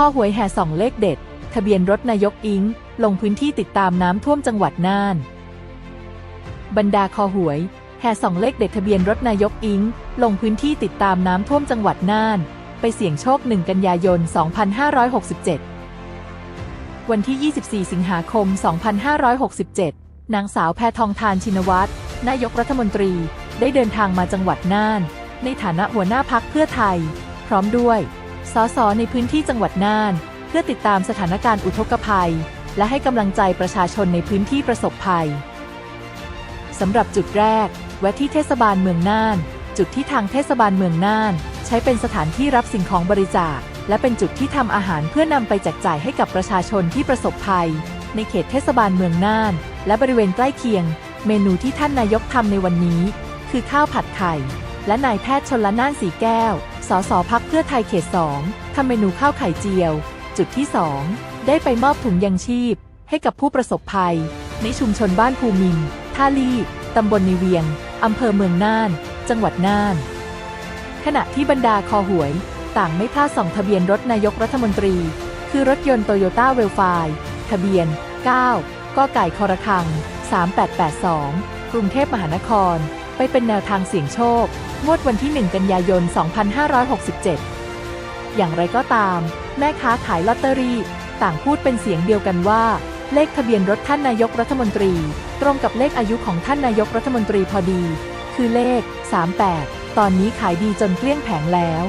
ข้อหวยแห่สองเลขเด็ด ทะเบียนรถนายกอิง ลงพื้นที่ติดตามน้ำท่วมจังหวัดน่าน บรรดาคอหวย แห่สองเลขเด็ดทะเบียนรถนายกอิง ลงพื้นที่ติดตามน้ำท่วมจังหวัดน่าน ไปเสี่ยงโชค 1 กันยายน 2567 วันที่ 24 สิงหาคม 2567 นางสาวแพทองทานชินวัตรนายกรัฐมนตรีได้เดินทางมาจังหวัดน่าน ในฐานะหัวหน้าพักเพื่อไทย พร้อมด้วย สสในพื้นที่จังหวัดน่าน เพื่อติดตามสถานการณ์อุทกภัย และให้กำลังใจประชาชนในพื้นที่ประสบภัยสำหรับจุดแรกแวะที่เทศบาลเมืองน่าน จุดที่ทางเทศบาลเมืองน่าน ใช้เป็นสถานที่รับสิ่งของบริจาค และเป็นจุดที่ทำอาหารเพื่อนำไปแจกจ่ายให้กับประชาชนที่ประสบภัย ในเขตเทศบาลเมืองน่าน และบริเวณใกล้เคียง เมนูที่ท่านนายกทำในวันนี้ คือข้าวผัดไข่ และนายแพทย์ชนละนานสีแก้ว สสพักเพื่อไทยเขต2ทำเมนูข้าวไข่เจียว จุดที่ 2 ได้ไปมอบถุงยังชีพ ให้กับผู้ประสบภัย ในชุมชนบ้านภูมินท่าลีตำบลในเวียง อำเภอเมืองน่าน จังหวัดน่าน ขณะที่บรรดาคอหวย ต่างไม่พลาดส่องทะเบียนรถนายกรัฐมนตรี คือรถยนต์โตโยต้าเวลไฟทะเบียน 9กไก่คอระคัง 3882 กรุงเทพมหานคร ไปเป็นแนวทางเสี่ยงโชค งวดวันที่ 1 กันยายน 2567 อย่างไรก็ตาม แม่ค้าขายลอตเตอรี่ ต่างพูดเป็นเสียงเดียวกันว่า เลขทะเบียนรถท่านนายกรัฐมนตรี ตรงกับเลขอายุของท่านนายกรัฐมนตรีพอดี คือเลข 38 ตอนนี้ขายดีจนเกลี้ยงแผงแล้ว